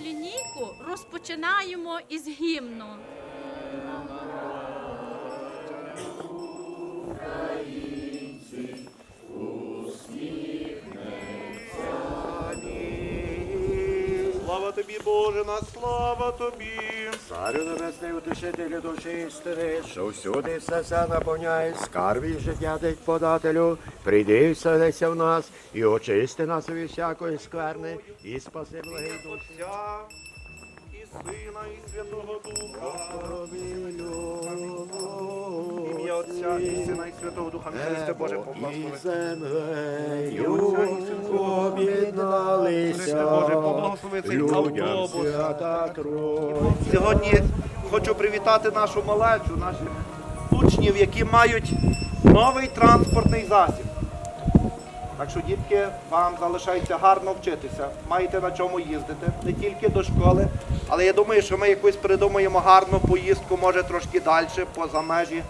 лінійку розпочинаємо із гімну. Тобі, Боже, на слава тобі. Царю небесний утешителю душі істини, що всюди все все наповняє, скарбі життя дать подателю, прийди вселися в нас, і очисти нас від всякої скверни, і спаси благий душі. Отця і Сина, і Святого Духа. Отця і Сина, і Святого Духа. Христе Боже, І поблагослови. землею об'єдналися, Христе Боже, поблагослови цей автобус. Сьогодні хочу привітати нашу малечу, наших учнів, які мають новий транспортний засіб. Так що, дітки, вам залишається гарно вчитися. Маєте на чому їздити, не тільки до школи, але я думаю, що ми якусь придумаємо гарну поїздку, може трошки далі, поза межі,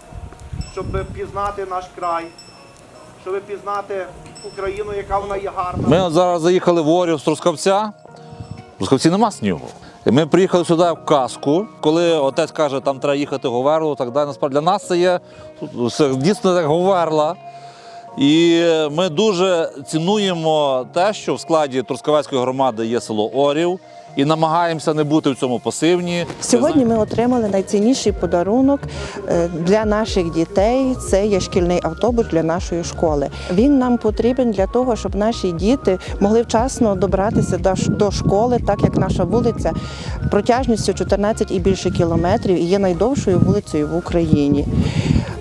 щоб пізнати наш край, щоб пізнати Україну, яка вона є гарна. Ми зараз заїхали в Орів з Трускавця. В Трускавці нема снігу. Ми приїхали сюди в казку, коли отець каже, там треба їхати Говерло, так далі. Насправді для нас це є це дійсно як Говерла. І ми дуже цінуємо те, що в складі Трускавецької громади є село Орів, і намагаємося не бути в цьому пасивні. Сьогодні ми отримали найцінніший подарунок е, для наших дітей. Це є шкільний автобус для нашої школи. Він нам потрібен для того, щоб наші діти могли вчасно добратися до школи, так як наша вулиця протяжністю 14 і більше кілометрів і є найдовшою вулицею в Україні.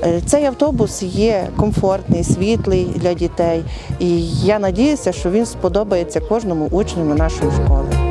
Е, Цей автобус є комфортний, світлий для дітей, і я надіюся, що він сподобається кожному учню нашої школи.